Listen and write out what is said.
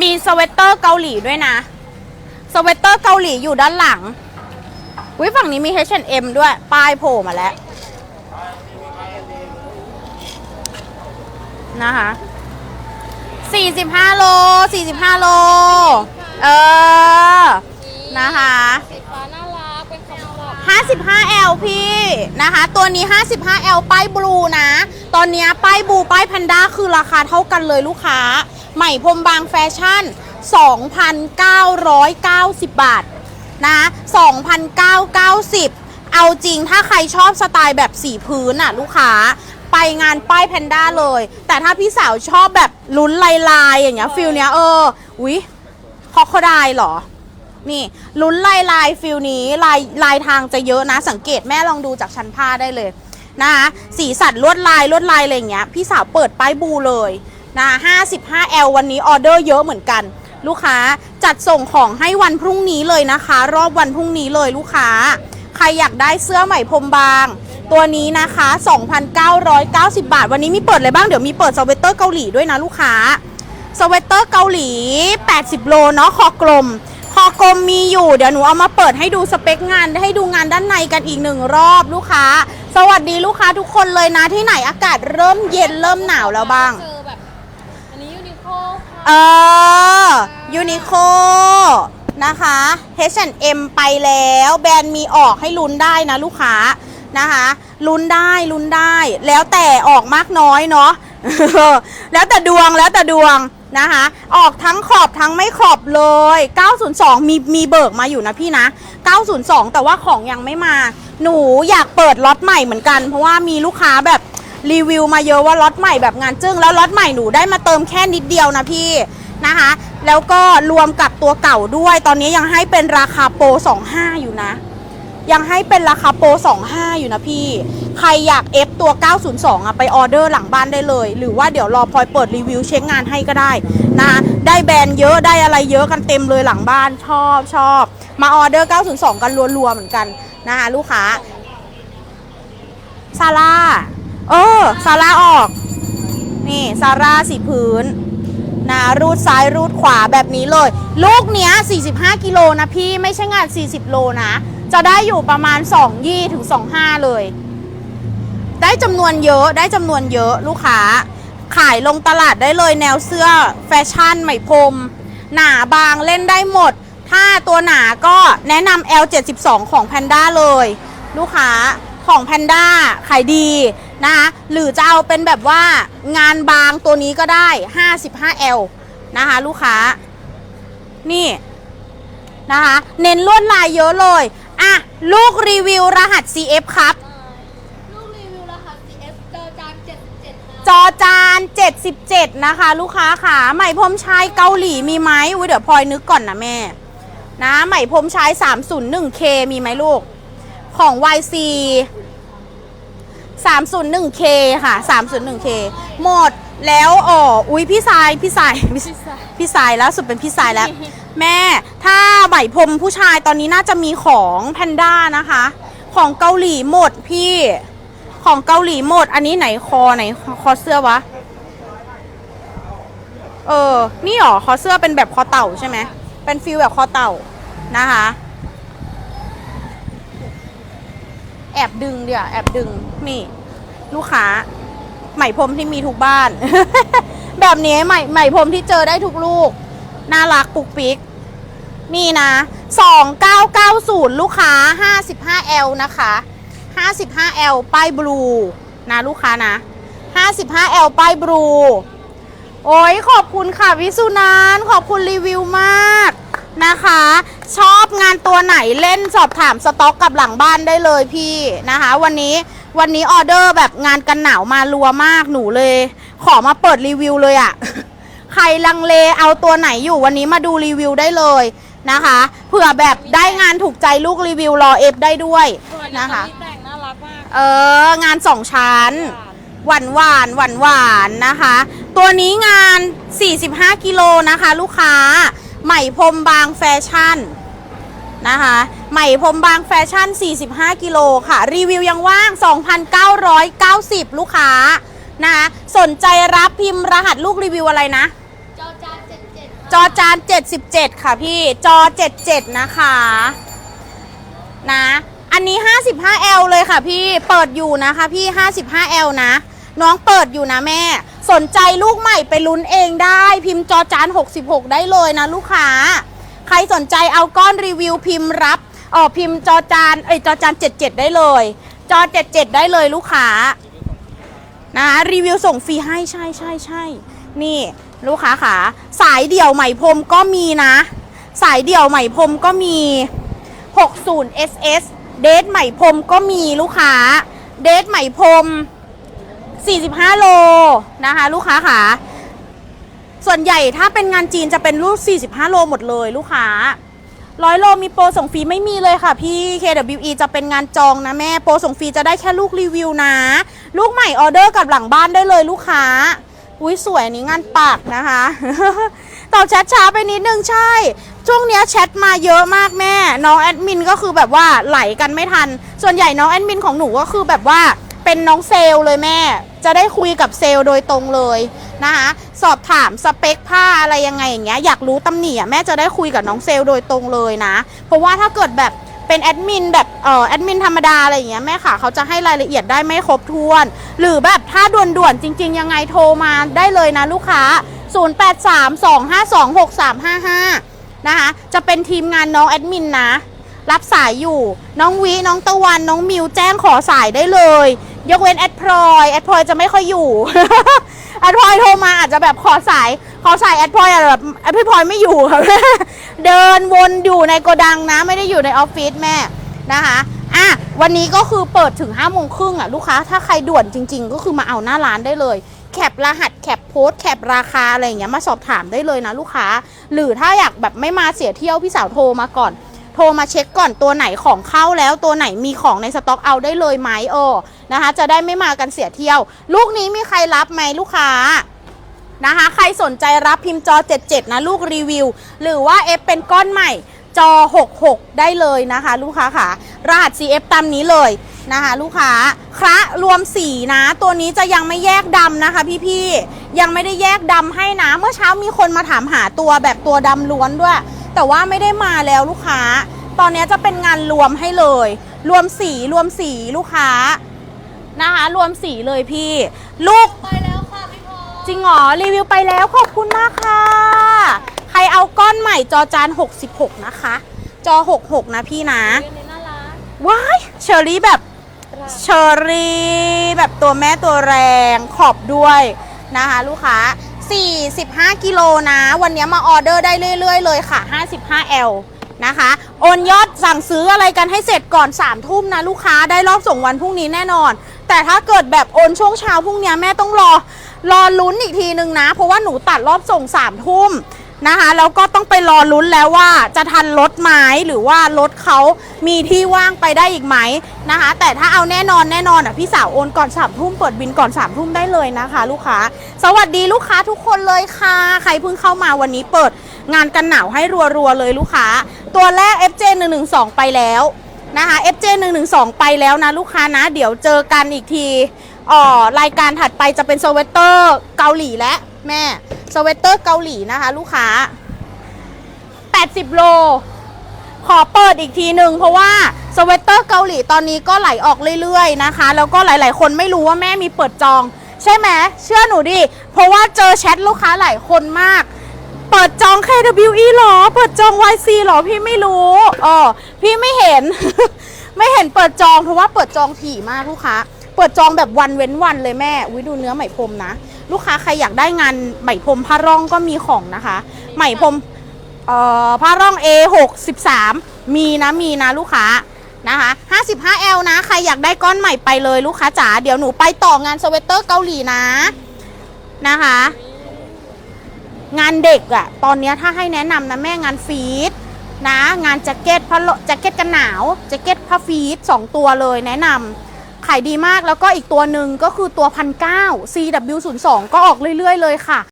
มีสเวตเตอร์เกาหลีด้วยนะ สเวตเตอร์เกาหลีอยู่ด้านหลังวิฝั่งนี้มี H&M ด้วย ป้ายโผล่มาแล้ว นะคะ45 โล 45 โล เออ L พี่นะคะ ตัวนี้ 55L ป้ายบลูนะ ตอนนี้ป้ายบลูป้ายแพนด้าคือราคาเท่ากันเลยลูกค้า ใหม่พรมบางแฟชั่น 2,990 บาทนะ2,990 เอาจริงถ้าใครชอบสไตล์แบบสีพื้นอะลูกค้าไปงานป้ายแพนด้าเลย แต่ถ้าพี่สาวชอบแบบลุ้นลายลายๆอย่างเงี้ยฟิลเนี้ยเอออุ๊ยคอคดายเหรอ นี่ลุ้นลายลายฟิลนี้ลายลายทางจะเยอะนะ สังเกตแม่ลองดูจากชั้นผ้าได้เลยนะคะสีสันลวดลายลวดลายอะไรอย่างเงี้ยพี่สาวเปิดป้ายบูเลยนะ 55L วันนี้ออเดอร์เยอะเหมือนกัน ลูกค้าจัดส่งของให้วันพรุ่งนี้เลยนะคะ รอบวันพรุ่งนี้เลยลูกค้า ใครอยากได้เสื้อใหม่พรมบาง ตัวนี้นะคะ 2,990 บาท วันนี้มีเปิดอะไรบ้างเดี๋ยวมีเปิดสเวตเตอร์เกาหลีด้วยนะลูกค้าสเวตเตอร์เกาหลี 80 โลเนาะคอกลม อกลมมีอยู่ เดี๋ยวหนูเอามาเปิดให้ดูสเปคงาน ให้ดูงานด้านในกันอีกหนึ่งรอบลูกค้า สวัสดีลูกค้าทุกคนเลยนะที่ไหนอากาศเริ่มเย็นเริ่มหนาวแล้วบ้าง เจอแบบ อันนี้ยูนิโคค่ะเออยูนิโคนะคะ H&M ไปแล้ว แบรนด์มีออกให้ลุ้นได้นะลูกค้านะคะลุ้นได้ลุ้นได้ แล้วแต่ออกมากน้อยเนาะ แล้วแต่ดวงแล้วแต่ดวง นะคะ ออกทั้งขอบทั้งไม่ขอบเลย 902 มีมีเบิกมาอยู่นะพี่นะ 902 แต่ว่าของยังไม่มา หนูอยากเปิดล็อตใหม่เหมือนกัน เพราะว่ามีลูกค้าแบบรีวิวมาเยอะว่าล็อตใหม่แบบงานจึ้งแล้วล็อตใหม่หนูได้มาเติมแค่นิดเดียวนะพี่นะคะ แล้วก็รวมกับตัวเก่าด้วย ตอนนี้ยังให้เป็นราคาโปร25 อยู่นะ ยังให้เป็นราคาโปร 25 อยู่นะพี่ ใครอยากเอฟตัว 902 อะ ไปออเดอร์หลังบ้านได้เลย หรือว่าเดี๋ยวรอพลอยเปิดรีวิวเช็คงานให้ก็ได้นะ ได้แบรนด์เยอะได้อะไรเยอะกันเต็มเลยหลังบ้านชอบชอบ มาออเดอร์ 902 กันรัวๆเหมือนกันนะคะลูกค้าซาร่าเออซาร่าออก นี่ซาร่าสีพื้นนะรูดซ้ายรูดขวาแบบนี้เลย ลูกเนี้ย 45 กิโลนะพี่ไม่ใช่งาน 40 โลนะ จะได้อยู่ประมาณ2ยี่ถึง25 เลย ได้จำนวนเยอะได้จำนวนเยอะลูกค้า ขายลงตลาดได้เลยแนวเสื้อแฟชั่นไหมพรม หนาบางเล่นได้หมด ถ้าตัวหนาก็แนะนำ L72 ของ Panda เลย ลูกค้าของ Panda ขายดีนะคะหรือจะเอาเป็นแบบว่างานบางตัวนี้ก็ได้ 55L นะคะลูกค้า นี่นะคะ เน้นลวดลายเยอะเลยะลูกรีวิวรหัส CF ครับ ลูกรีวิวรหัส CF เจอจาน77นะจอจาน 77 นะคะ ลูกค้าค่ะไหมพรมชายเกาหลีมีไหมอุ๊ยเดี๋ยวพลอยนึกก่อนนะแม่ นะไหมพรมชาย 301K มีไหมลูก ของ YC 301K ค่ะ 301K หมดแล้วอ๋ออุ๊ยพี่สายพี่สายพี่พี่สายแล้วสุดเป็นพี่สายแล้ว แม่ถ้าไหมพรมผู้ชายตอนนี้น่าจะมีของแพนด้านะคะ ของเกาหลีหมดพี่ ของเกาหลีหมด อันนี้ไหนคอไหนคอเสื้อวะ เออ นี่หรอคอเสื้อเป็นแบบคอเต่าใช่ไหมเป็นฟิลแบบคอเต่านะคะ แอบดึงเดี๋ยวแอบดึงนี่ ลูกค้าไหมพรมที่มีทุกบ้าน แบบนี้ไหมไหมพรมที่เจอได้ทุกลูก น่ารักปุกปิก นี่นะ 2990 ลูกค้า 55L นะคะ 55L ป้ายบลูนะลูกค้านะ 55L ป้ายบลูโอ้ยขอบคุณค่ะวิสุนานขอบคุณรีวิวมากนะคะ ชอบงานตัวไหนเล่นสอบถามสต็อกกับหลังบ้านได้เลยพี่นะคะ วันนี้วันนี้ออเดอร์แบบงานกันหนาวมารัวมากหนูเลย ขอมาเปิดรีวิวเลยอะ่ะ ใครลังเลเอาตัวไหนอยู่วันนี้มาดูรีวิวได้เลยนะคะเผื่อแบบได้งานถูกใจลูกรีวิวรอเอฟได้ด้วยนะคะตัวแต่งน่ารักมากเอองานสองชั้น หวานหวานหวานหวานๆนะคะ ตัวนี้งาน 45 กิโลนะคะ ลูกค้า ใหม่พรมบางแฟชั่นนะคะใหม่พรมบางแฟชั่น 45 กิโลค่ะ รีวิวยังว่าง 2,990 ลูกค้านะคะสนใจรับพิมพ์รหัสลูกรีวิวอะไรนะ จอจาน 77 ค่ะพี่ จอ 77 นะคะ นะ อันนี้ 55L เลยค่ะพี่ เปิดอยู่นะคะพี่ 55L นะ น้องเปิดอยู่นะแม่ สนใจลูกใหม่ไปลุ้นเองได้ พิมพ์จอจาน 66 ได้เลยนะลูกค้า ใครสนใจเอาก้อนรีวิวพิมพ์รับเออพิมพ์จอจาน เอ้ยจอจาน 77 ได้เลย จอ 77 ได้เลยลูกค้า นะรีวิวส่งฟรีให้ใช่ใช่ใช่นี่ลูกค้าขาสายเดี่ยวไหมพรมก็มีนะ สายเดี่ยวไหมพรมก็มี 60 SS เดทไหมพรมก็มีลูกค้า เดทไหมพรม 45 โลนะคะ ลูกค้าขาส่วนใหญ่ถ้าเป็นงานจีนจะเป็นลูก45 โลหมดเลยลูกค้า ร้อยโลมีโปรส่งฟรีไม่มีเลยค่ะพี่ KWE จะเป็นงานจองนะแม่ โปรส่งฟรีจะได้แค่ลูกรีวิวนะ ลูกใหม่ออเดอร์กับหลังบ้านได้เลยลูกค้า อุ้ยสวยนนี้งานปากนะคะตอบแชทช้าไปนิดนึงใช่ ช่วงเนี้ยแชทมาเยอะมากแม่ น้องแอดมินก็คือแบบว่าไหลกันไม่ทัน ส่วนใหญ่น้องแอดมินของหนูก็คือแบบว่า เป็นน้องเซลเลยแม่ จะได้คุยกับเซลโดยตรงเลยนะคะสอบถามสเปคผ้าอะไรยังไงอย่างเงี้ยอยากรู้ตำหนิอะแม่จะได้คุยกับน้องเซลโดยตรงเลยนะ เพราะว่าถ้าเกิดแบบเป็นแอดมินแบบเอ่อแอดมินธรรมดาอะไรอย่างเงี้ยแม่ค่ะเขาจะให้รายละเอียดได้ไม่ครบถ้วน หรือแบบถ้าด่วนๆจริง ๆ ยังไงโทรมาได้เลยนะลูกค้า 0832526355 นะคะจะเป็นทีมงานน้องแอดมินนะรับสายอยู่ น้องวิ น้องตะวัน น้องมิวแจ้งขอสายได้เลย ยกเว้นแอดพลอยแอดพลอยจะไม่ค่อยอยู่ แอดพลอยโทรมาอาจจะแบบขอสายขอสายแอดพลอยอาจจะแบบแอดพลอยไม่อยู่ค่ะเดินวนอยู่ในโกดังนะ ไม่ได้อยู่ในออฟฟิศแม่นะคะอะวันนี้ก็คือเปิดถึง5้าโมงครึ่งอะลูกค้าถ้าใครด่วนจริง ๆ ก็คือมาเอาหน้าร้านได้เลย แคปรหัสแคปโพสแคปราคาอะไรอย่างเงี้ยมาสอบถามได้เลยนะลูกค้า หรือถ้าอยากแบบไม่มาเสียเที่ยวพี่สาวโทรมาก่อน โทรมาเช็คก่อนตัวไหนของเข้าแล้วตัวไหนมีของในสต็อกเอาได้เลยไหมเออนะคะ จะได้ไม่มากันเสียเที่ยว ลูกนี้มีใครรับไหมลูกค้านะคะใครสนใจรับพิมพ์จอ 77 นะ ลูกรีวิว หรือว่า F เป็นก้อนใหม่จอ 66 ได้เลยนะคะ ลูกค้าค่ะ รหัส CF ตามนี้เลยนะคะ ลูกค้าคระรวมสีนะ ตัวนี้จะยังไม่แยกดำนะคะ พี่ๆยังไม่ได้แยกดำให้นะ เมื่อเช้ามีคนมาถามหาตัวแบบตัวดำล้วนด้วย แต่ว่าไม่ได้มาแล้วลูกค้า ตอนนี้จะเป็นงานรวมให้เลย รวมสีรวมสีลูกค้านะคะ รวมสีเลยพี่ ลูกไปแล้วค่ะพี่พลอยจริงเหรอรีวิวไปแล้วขอบคุณมากค่ะ ใครเอาก้อนใหม่จอจาน 66 นะคะ จอ 66 นะพี่นะเรียนในหน้าร้านว้ายเชอรี่แบบเชอรี่แบบตัวแม่ตัวแรงขอบด้วยนะคะ ลูกค้า 45 กิโลนะ วันนี้มาออเดอร์ได้เรื่อย ๆ เลยค่ะ 55L นะคะ โอนยอดสั่งซื้ออะไรกันให้เสร็จก่อน 3 ทุ่มนะลูกค้าได้รอบส่งวันพรุ่งนี้แน่นอน แต่ถ้าเกิดแบบโอนช่วงเช้าพรุ่งนี้แม่ต้องรอ รอลุ้นอีกทีนึงนะ เพราะว่าหนูตัดรอบส่ง3ทุ่ม นะคะแล้วก็ต้องไปรอลุ้นแล้วว่าจะทันรถไหมหรือว่ารถเขามีที่ว่างไปได้อีกไหมนะคะ แต่ถ้าเอาแน่นอนแน่นอนอะพี่สาวโอนก่อนสามทุ่มเปิดบินก่อนสามทุ่มได้เลยนะคะ ลูกค้า สวัสดีลูกค้าทุกคนเลยค่ะ ใครเพิ่งเข้ามาวันนี้เปิดงานกันหนาวให้รัวๆเลยลูกค้า ตัวแรก FJ 1 1 2ไปแล้วนะคะ FJ 1 1 2ไปแล้วนะลูกค้านะ เดี๋ยวเจอกันอีกทีอ๋อรายการถัดไปจะเป็นสเวตเตอร์เกาหลีและ แม่สเวตเตอร์เกาหลีนะคะลูกค้า 80 โล ขอเปิดอีกทีหนึ่งเพราะว่าสเวตเตอร์เกาหลีตอนนี้ก็ไหลออกเรื่อยๆนะคะ แล้วก็หลายๆ คนไม่รู้ว่าแม่มีเปิดจอง ใช่ไหมเชื่อหนูดิ เพราะว่าเจอแชทลูกค้าหลายคนมาก เปิดจอง KWE หรอ เปิดจอง YC หรอ พี่ไม่รู้อ๋อพี่ไม่เห็น ไม่เห็นเปิดจองเพราะว่าเปิดจองถี่มากลูกค้า เปิดจองแบบวันเว้นวันเลยแม่วิดูเนื้อไหมพรมนะ ลูกค้าใครอยากได้งานไหมพรมผ้าร่องก็มีของนะคะ ไหมพรมเอ่อผ้าร่อง A 6 13มีนะมีนะลูกค้านะคะ 55L นะ ใครอยากได้ก้อนใหม่ไปเลยลูกค้าจ๋า เดี๋ยวหนูไปต่องานสเวตเตอร์เกาหลีนะ นะคะ งานเด็กอะตอนนี้ถ้าให้แนะนำนะแม่งานฟีดนะ งานแจ็คเก็ตผ้าโลแจ็คเก็ตกันหนาว แจ็คเก็ตผ้าฟีดสองตัวเลยแนะนำ ขายดีมากแล้วก็อีกตัวหนึ่งก็คือตัวพันเก้า CW02 ก็ออกเรื่อยๆเลยค่ะ